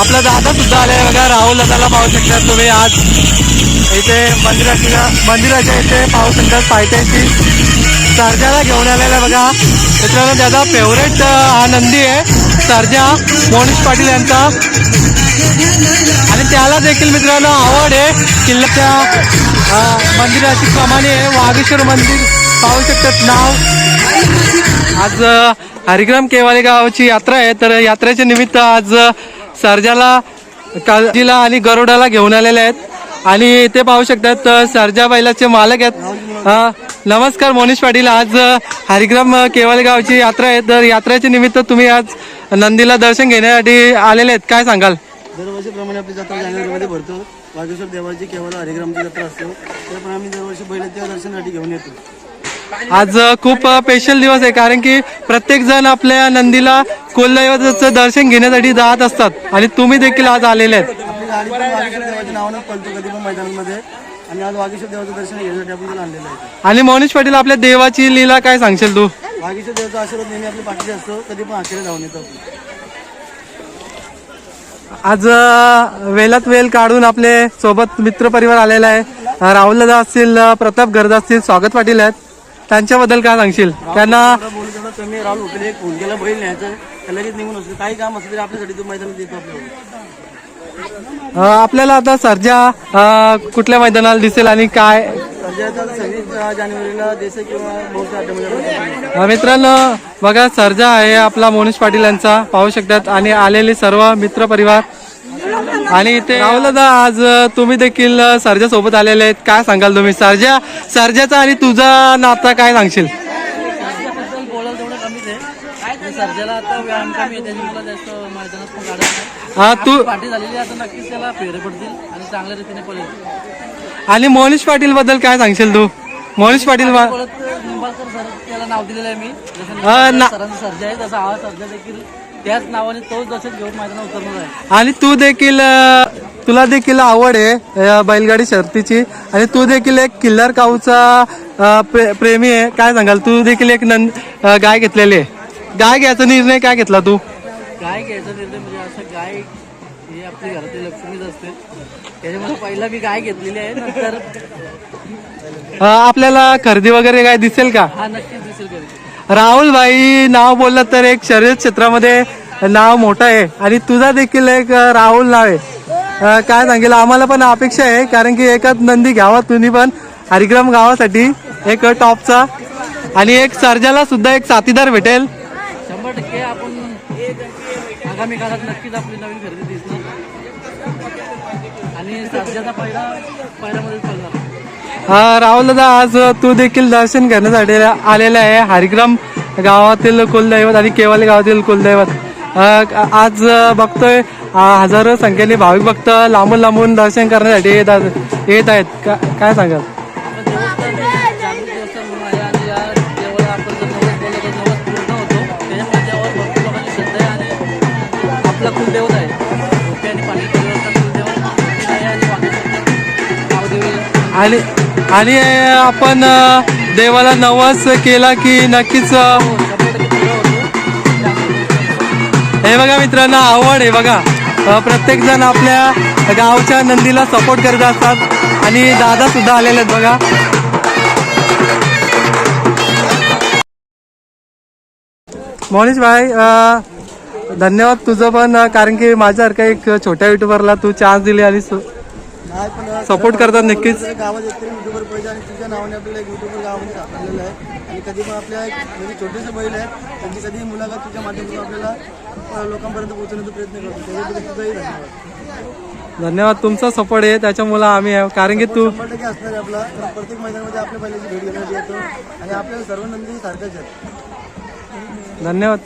आपला दादा सुद्धा आलाय बघा राहुल दादाला पाहू शकतात तुम्ही आज. इथे मंदिराच्या मंदिराच्या इथे पाहू शकतात पायथ्याची सर्जाला घेऊन आलेला बघा. मित्रांनो त्याचा फेवरेट हा नंदी आहे सर्जा. मोनिश पाटील यांचा. आणि त्याला देखील मित्रांनो आवड आहे. किल्ल्याच्या मंदिराची कमानी आहे. वागेश्वर मंदिर पाहू शकतात नाव. आज हरिग्राम केवाले गावाची यात्रा आहे. तर यात्रेच्या निमित्त आज सर्जाला काळजीला आणि गरुडाला घेऊन आलेले आहेत. आणि इथे पाहू शकतात सर्जा बैलाचे मालक आहेत. नमस्कार मोनिश पाटील. आज हरिग्राम अं, केवाले गावची यात्रा आहे. तर यात्रेच्या निमित्त तुम्ही आज नंदीला दर्शन घेण्यासाठी आलेले आहेत. काय सांगाल? दरवर्षीप्रमाणे आपली जत्रा जानेवारीमध्ये भरतो. वागेश्वर देवाची केवळ हरिग्रामची जत्रा असतो. पण आम्ही दरवर्षी बैलाच्या दर्शनासाठी घेऊन येतो. आज खूप स्पेशल दिवस आहे. कारण की प्रत्येक जण आपल्या नंदीला कुलदैवताचं दर्शन घेण्यासाठी जात असतात. आणि तुम्ही देखील आज आलेले आहेत. आपली गाडी पण वागेश्वर देवाच्या नावानं पळतो कधी पण मैदानामध्ये. आणि आज वागेश्वर देवाचं दर्शन घेण्यासाठी आपण त्याला आणलेलं आहे. आणि मोनिश पाटील आपल्या देवाची लीला काय सांगशील तू? वागेश्वर देवाचा आशीर्वाद नेहमी आपल्या पाठीशी असतो. कधी पण धावून येतो आपण. आज अ, वेलात वेल काढून आपले सोबत मित्र परिवार आलेला आहे. अ, राहुल दादा असतील अ, प्रताप गर्दा असतील स्वागत पाटील आहेत. त्यांच्याबद्दल काय सांगशील? त्यांना तेवढं कमी राहुल होते एक फोन केला बैल न्यायचं तर लगेच निघून असतो काही काम असलं तरी आपल्यासाठी तो मैदानात देतो आपल्याला अ, आपल्याला आता सर्जा अ, कुठल्या मैदानाला दिसेल आणि काय? सध्याचा सव्वीस जानेवारीला देसाई किंवा बहुतेक अड्ड्यामध्ये अ, मित्रांनो बघा सर्जा आहे आपला मोनिश पाटील यांचा. पाहू शकतात. आणि आलेले सर्व मित्र परिवार. आणि इथे आज अ, तुम्ही देखील सर्जा सोबत आलेले आहेत. काय सांगाल तुम्ही? सर्जा सर्जाचा आणि तुझा नाता काय सांगशील? कमीच आहे आणि सर्जाला आता व्यायाम कमी आहे त्याच्यामुळे जास्त मैदानात पण काढत नाही. हा तू पाठी झालेली आहे, आता नक्कीच त्याला फेरे पडतील आणि चांगल्या रीतीने पडेल आणि मोनिश पाटील बद्दल काय सांगशील तू? मोनिश पाटील वा- परत निंबाळकर सर त्याला नाव दिलेलं आहे मी. जसं हा, ना- सरांचा सर्जा आहे तसा हा सर्जा देखील त्याच नावाने तोच दशक घेऊन मैदानात उतरणार आहे. आणि तू देखील अ, तुला देखील आवड आहे अ, बैलगाडी शर्तीची. आणि तू देखील एक किल्लर काऊचा प्रे- प्रेमी आहे. काय सांगाल? तू देखील एक नंद गाय घेतलेली आहे. गाय घ्यायचा निर्णय काय घेतला तू? गाय घ्यायचा निर्णय म्हणजे असं गाय ही आपली घरातील लक्ष्मीच असते. त्याच्यामुळे पहिला मी गाय घेतलेली आहे. नंतर आपल्याला खरेदी वगैरे काय दिसेल का? हा नक्कीच दिसेल राहुल भाई नाव बोललं तर एक शर्यत क्षेत्रामध्ये नाव मोठं आहे. आणि तुझा देखील एक राहुल नाव आहे. काय सांगेल? आम्हाला पण अपेक्षा आहे कारण की एकाच नंदी घ्यावा तुम्ही पण हरिग्राम गावासाठी एक टॉपचा आणि एक सर्जाला सुद्धा एक साथीदार भेटेल. शंभर टक्के आपण आगामी काळात नक्कीच आपली नवीन खरेदी दिसणार. आणि सर्जाचा पहिला पहिल्यामध्ये चालणार. राहुल दादा आज तू देखील दर्शन करण्यासाठी आलेला आहे. हरिग्राम गावातील कुलदैवत आणि केवाले गावातील कुलदैवत. आज बघतोय हजारो संख्येने भाविक भक्त लांबून लांबून दर्शन करण्यासाठी येत आहेत. का- काय सांगाल? आणि आणि आपण देवाला नवस केला की नक्कीच हे बघा मित्रांनो आवड आहे बघा. प्रत्येक जण आपल्या गावच्या नंदीला सपोर्ट करत असतात. आणि दादा सुद्धा आलेले आहेत बघा. मोनिश भाई धन्यवाद तुझं पण कारण की माझ्यासारखा एक छोट्या युट्यूबरला तू चान्स दिली आणि सपोर्ट करतात नक्कीच. गावात एकतरी युट्यूबर पाहिजे आणि तुझ्या नावाने आपल्याला एक युट्यूबर गावामध्ये सापडलेलं आहे. आणि कधी पण आपल्या एक म्हणजे छोटेसे बैल आहे त्यांची कधी मुलाखत तुझ्या माध्यमातून आपल्याला लोकांपर्यंत पोहोचवण्याचा प्रयत्न करतो. त्याच्याबद्दल तुझाही धन्यवाद. धन्यवाद तुमचा सपोर्ट आहे. त्याच्यामुळे आम्ही आहे. कारण की तू शंभर टक्के असणार आहे आपला. कारण प्रत्येक मैदानामध्ये आपल्या बैलाची भेट घेण्यासाठी येतो आणि आपल्याला सर्व नंदी सारख्याच आहेत. धन्यवाद.